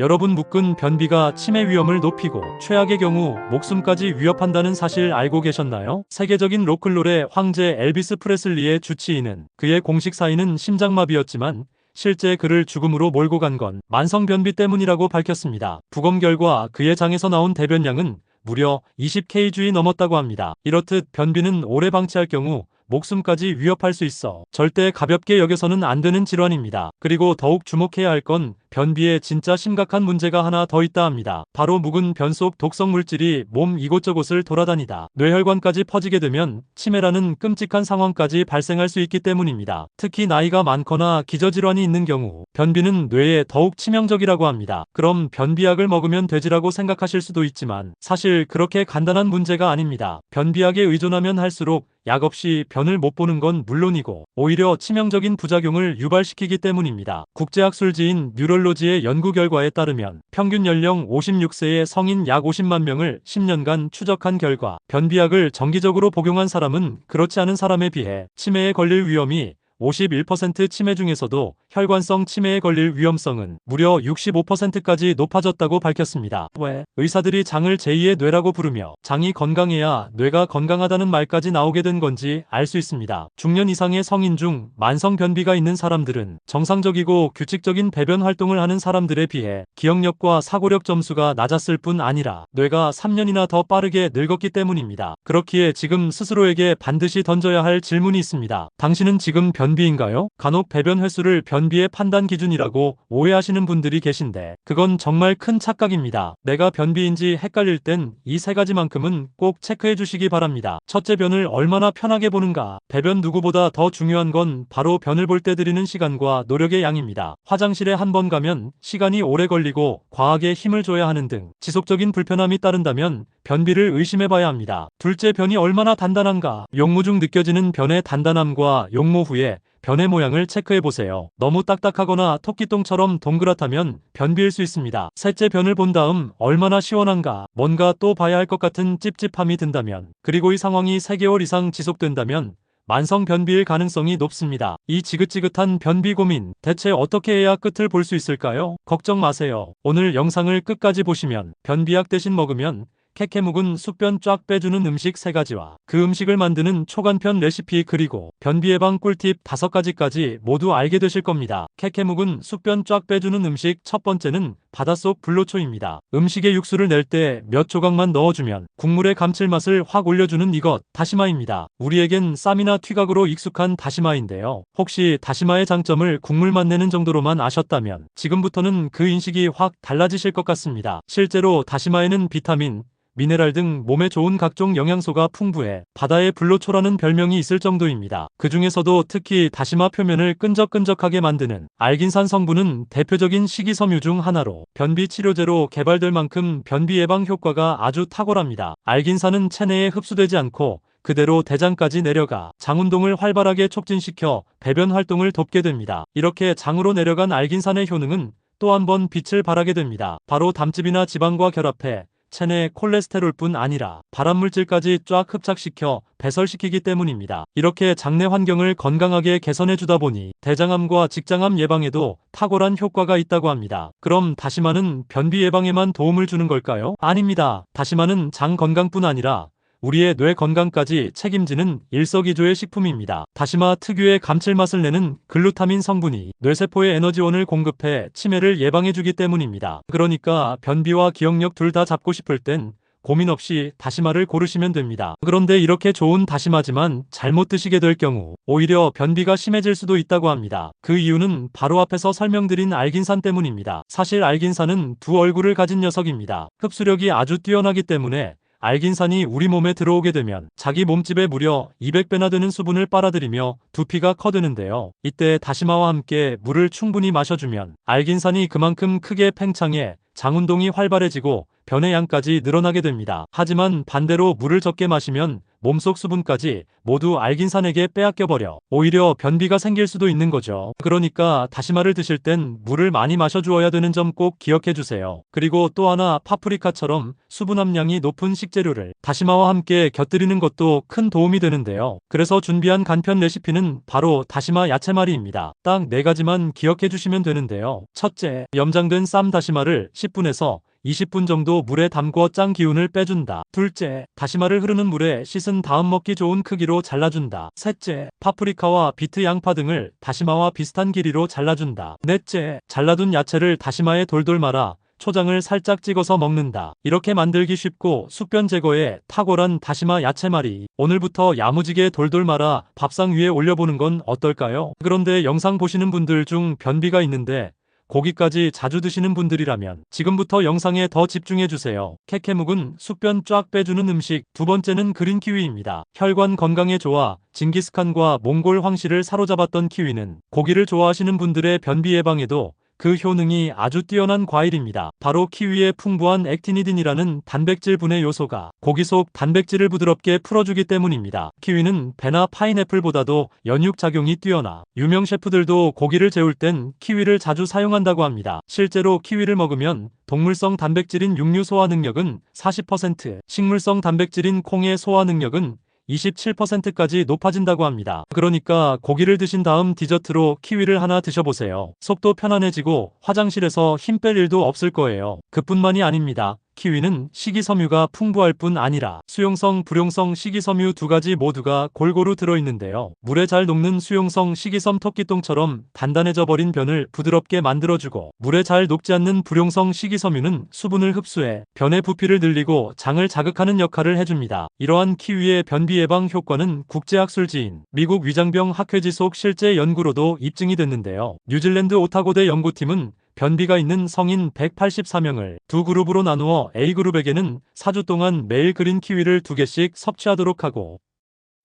여러분 묶은 변비가 치매 위험을 높이고 최악의 경우 목숨까지 위협한다는 사실 알고 계셨나요? 세계적인 로클롤의 황제 엘비스 프레슬리의 주치의는 그의 공식 사인은 심장마비였지만 실제 그를 죽음으로 몰고 간 건 만성변비 때문이라고 밝혔습니다. 부검 결과 그의 장에서 나온 대변량은 무려 20kg이 넘었다고 합니다. 이렇듯 변비는 오래 방치할 경우 목숨까지 위협할 수 있어 절대 가볍게 여겨서는 안 되는 질환입니다. 그리고 더욱 주목해야 할 건 변비에 진짜 심각한 문제가 하나 더 있다 합니다. 바로 묵은 변 속 독성 물질이 몸 이곳저곳을 돌아다니다 뇌혈관까지 퍼지게 되면 치매라는 끔찍한 상황까지 발생할 수 있기 때문입니다. 특히 나이가 많거나 기저질환이 있는 경우 변비는 뇌에 더욱 치명적이라고 합니다. 그럼 변비약을 먹으면 되지라고 생각하실 수도 있지만 사실 그렇게 간단한 문제가 아닙니다. 변비약에 의존하면 할수록 약 없이 변을 못 보는 건 물론이고 오히려 치명적인 부작용을 유발시키기 때문입니다. 국제학술지인 뉴럴 로지의 연구 결과에 따르면 평균 연령 56세의 성인 약 50만 명을 10년간 추적한 결과 변비약을 정기적으로 복용한 사람은 그렇지 않은 사람에 비해 치매에 걸릴 위험이 51% 치매 중에서도 혈관성 치매에 걸릴 위험성은 무려 65%까지 높아졌다고 밝혔습니다. 왜? 의사들이 장을 제2의 뇌라고 부르며 장이 건강해야 뇌가 건강하다는 말까지 나오게 된 건지 알 수 있습니다. 중년 이상의 성인 중 만성 변비가 있는 사람들은 정상적이고 규칙적인 배변 활동을 하는 사람들에 비해 기억력과 사고력 점수가 낮았을 뿐 아니라 뇌가 3년이나 더 빠르게 늙었기 때문입니다. 그렇기에 지금 스스로에게 반드시 던져야 할 질문이 있습니다. 당신은 지금 변 비인가요? 간혹 배변 횟수를 변비의 판단 기준이라고 오해하시는 분들이 계신데 그건 정말 큰 착각입니다. 내가 변비인지 헷갈릴 땐 이 세 가지만큼은 꼭 체크해 주시기 바랍니다. 첫째 변을 얼마나 편하게 보는가? 배변 누구보다 더 중요한 건 바로 변을 볼 때 들이는 시간과 노력의 양입니다. 화장실에 한 번 가면 시간이 오래 걸리고 과하게 힘을 줘야 하는 등 지속적인 불편함이 따른다면 변비를 의심해 봐야 합니다. 둘째 변이 얼마나 단단한가? 용모 중 느껴지는 변의 단단함과 용모 후에 변의 모양을 체크해 보세요. 너무 딱딱하거나 토끼똥처럼 동그랗다면 변비일 수 있습니다. 셋째 변을 본 다음 얼마나 시원한가, 뭔가 또 봐야 할 것 같은 찝찝함이 든다면, 그리고 이 상황이 3개월 이상 지속된다면 만성 변비일 가능성이 높습니다. 이 지긋지긋한 변비 고민 대체 어떻게 해야 끝을 볼 수 있을까요? 걱정 마세요. 오늘 영상을 끝까지 보시면 변비약 대신 먹으면 캐캐 묵은 숙변 쫙 빼주는 음식 3가지와 그 음식을 만드는 초간편 레시피 그리고 변비 예방 꿀팁 5가지까지 모두 알게 되실 겁니다. 캐캐 묵은 숙변 쫙 빼주는 음식 첫 번째는 바닷속 불로초입니다. 음식에 육수를 낼 때 몇 조각만 넣어주면 국물의 감칠맛을 확 올려주는 이것 다시마입니다. 우리에겐 쌈이나 튀각으로 익숙한 다시마인데요. 혹시 다시마의 장점을 국물만 내는 정도로만 아셨다면 지금부터는 그 인식이 확 달라지실 것 같습니다. 실제로 다시마에는 비타민, 미네랄 등 몸에 좋은 각종 영양소가 풍부해 바다의 불로초라는 별명이 있을 정도입니다. 그 중에서도 특히 다시마 표면을 끈적끈적하게 만드는 알긴산 성분은 대표적인 식이섬유 중 하나로 변비 치료제로 개발될 만큼 변비 예방 효과가 아주 탁월합니다. 알긴산은 체내에 흡수되지 않고 그대로 대장까지 내려가 장 운동을 활발하게 촉진시켜 배변 활동을 돕게 됩니다. 이렇게 장으로 내려간 알긴산의 효능은 또 한 번 빛을 발하게 됩니다. 바로 담즙이나 지방과 결합해 체내 콜레스테롤뿐 아니라 발암물질까지 쫙 흡착시켜 배설시키기 때문입니다. 이렇게 장내 환경을 건강하게 개선해 주다 보니 대장암과 직장암 예방에도 탁월한 효과가 있다고 합니다. 그럼 다시마는 변비 예방에만 도움을 주는 걸까요? 아닙니다. 다시마는 장 건강뿐 아니라 우리의 뇌 건강까지 책임지는 일석이조의 식품입니다. 다시마 특유의 감칠맛을 내는 글루타민 성분이 뇌세포에 에너지원을 공급해 치매를 예방해주기 때문입니다. 그러니까 변비와 기억력 둘 다 잡고 싶을 땐 고민 없이 다시마를 고르시면 됩니다. 그런데 이렇게 좋은 다시마지만 잘못 드시게 될 경우 오히려 변비가 심해질 수도 있다고 합니다. 그 이유는 바로 앞에서 설명드린 알긴산 때문입니다. 사실 알긴산은 두 얼굴을 가진 녀석입니다. 흡수력이 아주 뛰어나기 때문에 알긴산이 우리 몸에 들어오게 되면 자기 몸집의 무려 200배나 되는 수분을 빨아들이며 두피가 커드는데요. 이때 다시마와 함께 물을 충분히 마셔주면 알긴산이 그만큼 크게 팽창해 장 운동이 활발해지고 변의 양까지 늘어나게 됩니다. 하지만 반대로 물을 적게 마시면 몸속 수분까지 모두 알긴산에게 빼앗겨버려 오히려 변비가 생길 수도 있는 거죠. 그러니까 다시마를 드실 땐 물을 많이 마셔주어야 되는 점 꼭 기억해 주세요. 그리고 또 하나 파프리카처럼 수분 함량이 높은 식재료를 다시마와 함께 곁들이는 것도 큰 도움이 되는데요. 그래서 준비한 간편 레시피는 바로 다시마 야채말이입니다. 딱 네 가지만 기억해 주시면 되는데요. 첫째, 염장된 쌈 다시마를 10분에서 20분 정도 물에 담궈 짠 기운을 빼준다. 둘째, 다시마를 흐르는 물에 씻은 다음 먹기 좋은 크기로 잘라준다. 셋째, 파프리카와 비트 양파 등을 다시마와 비슷한 길이로 잘라준다. 넷째, 잘라둔 야채를 다시마에 돌돌 말아 초장을 살짝 찍어서 먹는다. 이렇게 만들기 쉽고 숙변 제거에 탁월한 다시마 야채말이 오늘부터 야무지게 돌돌 말아 밥상 위에 올려보는 건 어떨까요? 그런데 영상 보시는 분들 중 변비가 있는데 고기까지 자주 드시는 분들이라면 지금부터 영상에 더 집중해주세요. 캐캐묵은 숙변 쫙 빼주는 음식, 두 번째는 그린 키위입니다. 혈관 건강에 좋아 징기스칸과 몽골 황실을 사로잡았던 키위는 고기를 좋아하시는 분들의 변비 예방에도 그 효능이 아주 뛰어난 과일입니다. 바로 키위의 풍부한 액티니딘이라는 단백질 분해 요소가 고기 속 단백질을 부드럽게 풀어주기 때문입니다. 키위는 배나 파인애플보다도 연육 작용이 뛰어나 유명 셰프들도 고기를 재울 땐 키위를 자주 사용한다고 합니다. 실제로 키위를 먹으면 동물성 단백질인 육류 소화 능력은 40%, 식물성 단백질인 콩의 소화 능력은 27%까지 높아진다고 합니다. 그러니까 고기를 드신 다음 디저트로 키위를 하나 드셔보세요. 속도 편안해지고 화장실에서 힘 뺄 일도 없을 거예요. 그뿐만이 아닙니다. 키위는 식이섬유가 풍부할 뿐 아니라 수용성, 불용성 식이섬유 두 가지 모두가 골고루 들어있는데요. 물에 잘 녹는 수용성 식이섬 토끼똥처럼 단단해져 버린 변을 부드럽게 만들어주고 물에 잘 녹지 않는 불용성 식이섬유는 수분을 흡수해 변의 부피를 늘리고 장을 자극하는 역할을 해줍니다. 이러한 키위의 변비 예방 효과는 국제학술지인 미국 위장병 학회지 속 실제 연구로도 입증이 됐는데요. 뉴질랜드 오타고대 연구팀은 변비가 있는 성인 184명을 두 그룹으로 나누어 A그룹에게는 4주 동안 매일 그린 키위를 2개씩 섭취하도록 하고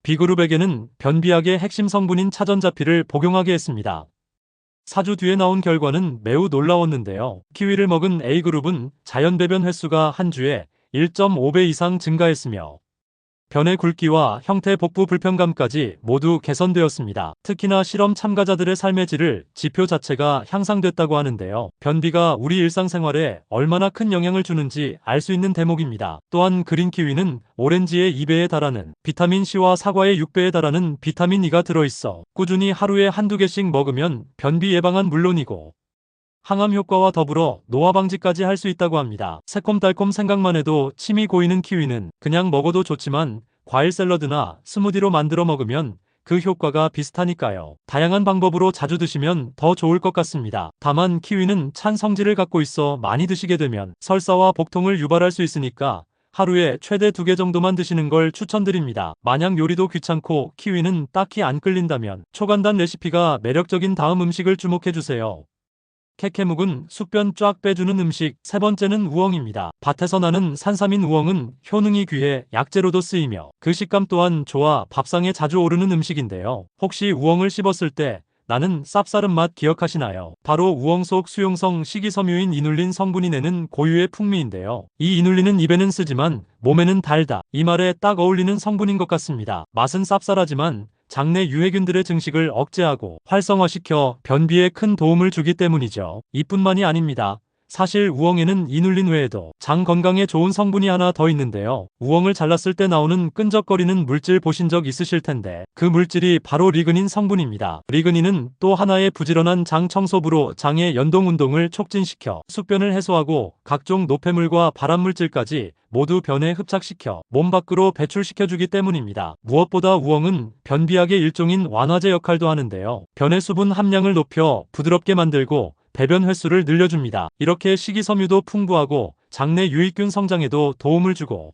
B그룹에게는 변비약의 핵심 성분인 차전자피를 복용하게 했습니다. 4주 뒤에 나온 결과는 매우 놀라웠는데요. 키위를 먹은 A그룹은 자연 배변 횟수가 한 주에 1.5배 이상 증가했으며 변의 굵기와 형태 복부 불편감까지 모두 개선되었습니다. 특히나 실험 참가자들의 삶의 질을 지표 자체가 향상됐다고 하는데요. 변비가 우리 일상생활에 얼마나 큰 영향을 주는지 알 수 있는 대목입니다. 또한 그린 키위는 오렌지의 2배에 달하는 비타민C와 사과의 6배에 달하는 비타민 E가 들어있어 꾸준히 하루에 한두 개씩 먹으면 변비 예방은 물론이고 항암 효과와 더불어 노화 방지까지 할 수 있다고 합니다. 새콤달콤 생각만 해도 침이 고이는 키위는 그냥 먹어도 좋지만 과일 샐러드나 스무디로 만들어 먹으면 그 효과가 비슷하니까요. 다양한 방법으로 자주 드시면 더 좋을 것 같습니다. 다만 키위는 찬 성질을 갖고 있어 많이 드시게 되면 설사와 복통을 유발할 수 있으니까 하루에 최대 두개 정도만 드시는 걸 추천드립니다. 만약 요리도 귀찮고 키위는 딱히 안 끌린다면 초간단 레시피가 매력적인 다음 음식을 주목해주세요. 캐캐묵은 숙변 쫙 빼주는 음식 세 번째는 우엉입니다. 밭에서 나는 산삼인 우엉은 효능이 귀해 약재로도 쓰이며 그 식감 또한 좋아 밥상에 자주 오르는 음식인데요. 혹시 우엉을 씹었을 때 나는 쌉싸름 맛 기억하시나요? 바로 우엉 속 수용성 식이섬유인 이눌린 성분이 내는 고유의 풍미인데요. 이 이눌린은 입에는 쓰지만 몸에는 달다. 이 말에 딱 어울리는 성분인 것 같습니다. 맛은 쌉쌀하지만 장내 유해균들의 증식을 억제하고 활성화시켜 변비에 큰 도움을 주기 때문이죠. 이뿐만이 아닙니다. 사실 우엉에는 이눌린 외에도 장 건강에 좋은 성분이 하나 더 있는데요. 우엉을 잘랐을 때 나오는 끈적거리는 물질 보신 적 있으실 텐데 그 물질이 바로 리그닌 성분입니다. 리그닌은 또 하나의 부지런한 장 청소부로 장의 연동 운동을 촉진시켜 숙변을 해소하고 각종 노폐물과 발암물질까지 모두 변에 흡착시켜 몸 밖으로 배출시켜주기 때문입니다. 무엇보다 우엉은 변비약의 일종인 완화제 역할도 하는데요. 변의 수분 함량을 높여 부드럽게 만들고 배변 횟수를 늘려줍니다. 이렇게 식이섬유도 풍부하고 장내 유익균 성장에도 도움을 주고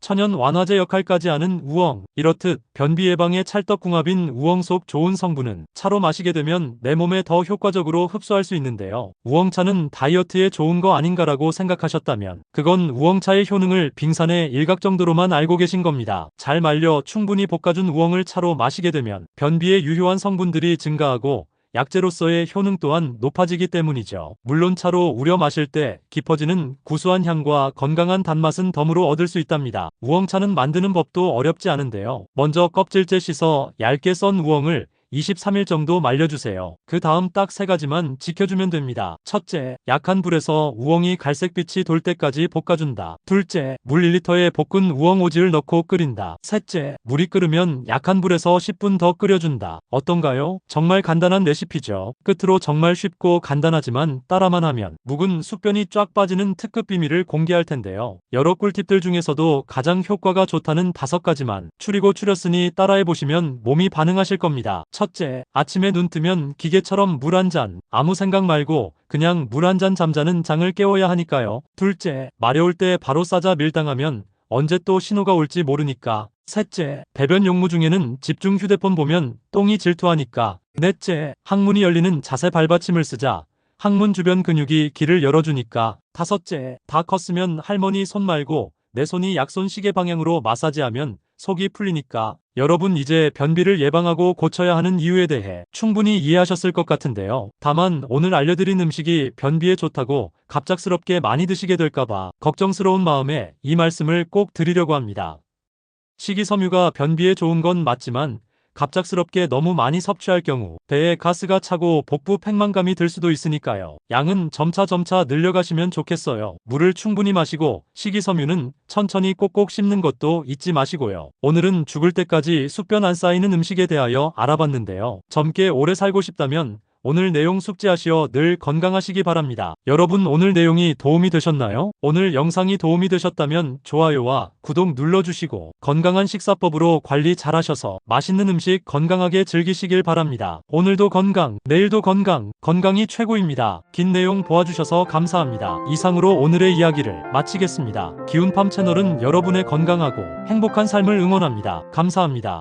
천연 완화제 역할까지 하는 우엉. 이렇듯 변비 예방의 찰떡궁합인 우엉 속 좋은 성분은 차로 마시게 되면 내 몸에 더 효과적으로 흡수할 수 있는데요. 우엉차는 다이어트에 좋은 거 아닌가라고 생각하셨다면 그건 우엉차의 효능을 빙산의 일각 정도로만 알고 계신 겁니다. 잘 말려 충분히 볶아준 우엉을 차로 마시게 되면 변비에 유효한 성분들이 증가하고 약재로서의 효능 또한 높아지기 때문이죠. 물론 차로 우려 마실 때 깊어지는 구수한 향과 건강한 단맛은 덤으로 얻을 수 있답니다. 우엉차는 만드는 법도 어렵지 않은데요. 먼저 껍질째 씻어 얇게 썬 우엉을 23일 정도 말려주세요. 그 다음 딱 세 가지만 지켜주면 됩니다. 첫째, 약한 불에서 우엉이 갈색빛이 돌 때까지 볶아준다. 둘째, 물 1리터에 볶은 우엉 오지를 넣고 끓인다. 셋째, 물이 끓으면 약한 불에서 10분 더 끓여준다. 어떤가요? 정말 간단한 레시피죠. 끝으로 정말 쉽고 간단하지만 따라만 하면 묵은 숙변이 쫙 빠지는 특급 비밀을 공개할 텐데요. 여러 꿀팁들 중에서도 가장 효과가 좋다는 다섯 가지만 추리고 추렸으니 따라해보시면 몸이 반응하실 겁니다. 첫째, 아침에 눈 뜨면 기계처럼 물 한 잔, 아무 생각 말고 그냥 물 한 잔 잠자는 장을 깨워야 하니까요. 둘째, 마려울 때 바로 싸자 밀당하면 언제 또 신호가 올지 모르니까. 셋째, 배변 용무 중에는 집중 휴대폰 보면 똥이 질투하니까. 넷째, 항문이 열리는 자세 발받침을 쓰자. 항문 주변 근육이 길을 열어주니까. 다섯째, 다 컸으면 할머니 손 말고 내 손이 약손 시계 방향으로 마사지하면 속이 풀리니까. 여러분 이제 변비를 예방하고 고쳐야 하는 이유에 대해 충분히 이해하셨을 것 같은데요. 다만 오늘 알려드린 음식이 변비에 좋다고 갑작스럽게 많이 드시게 될까봐 걱정스러운 마음에 이 말씀을 꼭 드리려고 합니다. 식이섬유가 변비에 좋은 건 맞지만 갑작스럽게 너무 많이 섭취할 경우 배에 가스가 차고 복부 팽만감이 들 수도 있으니까요. 양은 점차 점차 늘려가시면 좋겠어요. 물을 충분히 마시고 식이섬유는 천천히 꼭꼭 씹는 것도 잊지 마시고요. 오늘은 죽을 때까지 숙변 안 쌓이는 음식에 대하여 알아봤는데요. 젊게 오래 살고 싶다면 오늘 내용 숙지하시어 늘 건강하시기 바랍니다. 여러분 오늘 내용이 도움이 되셨나요? 오늘 영상이 도움이 되셨다면 좋아요와 구독 눌러주시고 건강한 식사법으로 관리 잘하셔서 맛있는 음식 건강하게 즐기시길 바랍니다. 오늘도 건강, 내일도 건강, 건강이 최고입니다. 긴 내용 보아주셔서 감사합니다. 이상으로 오늘의 이야기를 마치겠습니다. 기운팜 채널은 여러분의 건강하고 행복한 삶을 응원합니다. 감사합니다.